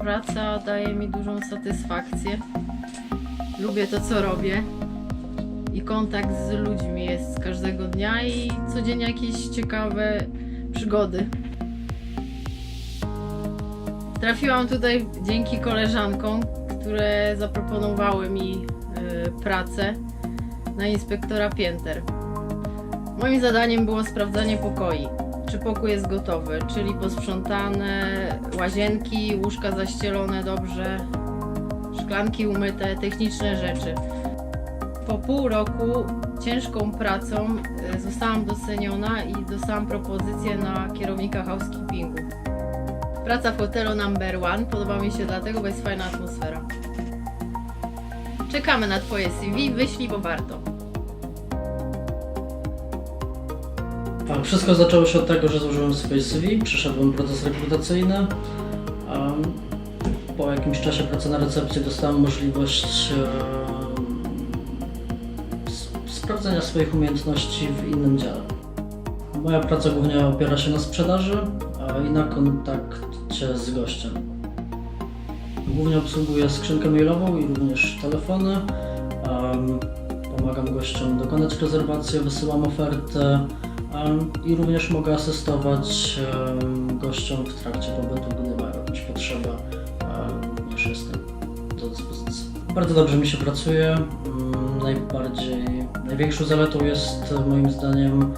Praca daje mi dużą satysfakcję. Lubię to, co robię. I kontakt z ludźmi jest każdego dnia i codziennie jakieś ciekawe przygody. Trafiłam tutaj dzięki koleżankom, które zaproponowały mi y, pracę na inspektora pięter. Moim zadaniem było sprawdzanie pokoi, czy pokój jest gotowy, czyli posprzątane, łazienki, łóżka zaścielone dobrze, szklanki umyte, techniczne rzeczy. Po pół roku ciężką pracą y, zostałam doceniona i dostałam propozycję na kierownika housekeepingu. Praca w hotelu number one podoba mi się dlatego, bo jest fajna atmosfera. Czekamy na Twoje CV, wyślij, bo warto. Wszystko zaczęło się od tego, że złożyłem swoje CV, przeszedłem proces rekrutacyjny. Po jakimś czasie pracy na recepcji dostałem możliwość sprawdzenia swoich umiejętności w innym dziale. Moja praca głównie opiera się na sprzedaży i na kontakcie z gościem. Głównie obsługuję skrzynkę mailową i również telefony. Pomagam gościom dokonać rezerwacji, wysyłam ofertę, I również mogę asystować gościom w trakcie pobytu, gdy mają jakieś potrzeby. Um, również jestem do dyspozycji. Bardzo dobrze mi się pracuje. Najbardziej, największą zaletą jest moim zdaniem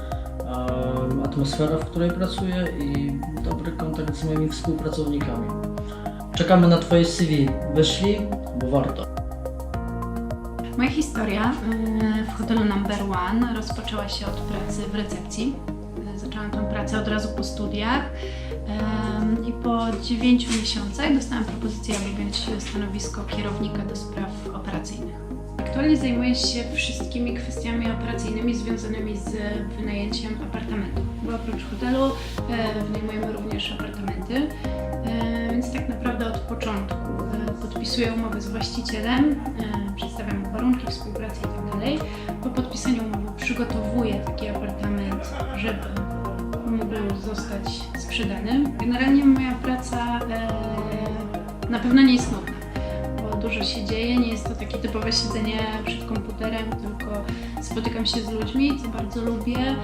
atmosfera, w której pracuję i dobry kontakt z moimi współpracownikami. Czekamy na Twoje CV. Wyślij, bo warto. Moja historia y, w hotelu Number One rozpoczęła się od pracy w recepcji. Y, Zaczęłam tę pracę od razu po studiach i po 9 miesiącach dostałam propozycję, aby objąć stanowisko kierownika do spraw operacyjnych. Aktualnie zajmuję się wszystkimi kwestiami operacyjnymi związanymi z wynajęciem apartamentu, bo oprócz hotelu e, wynajmujemy również apartamenty, e, więc tak naprawdę od początku e, podpisuję umowę z właścicielem, e, warunki współpracy itd. Po podpisaniu umowy przygotowuję taki apartament, żeby mógł zostać sprzedany. Generalnie moja praca e, na pewno nie jest nudna bo dużo się dzieje, nie jest to takie typowe siedzenie przed komputerem, tylko spotykam się z ludźmi, co bardzo lubię.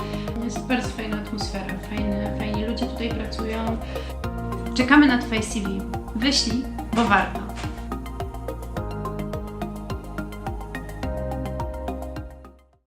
Jest bardzo fajna atmosfera, fajne, fajni ludzie tutaj pracują. Czekamy na Twoje CV. Wyślij, bo warto.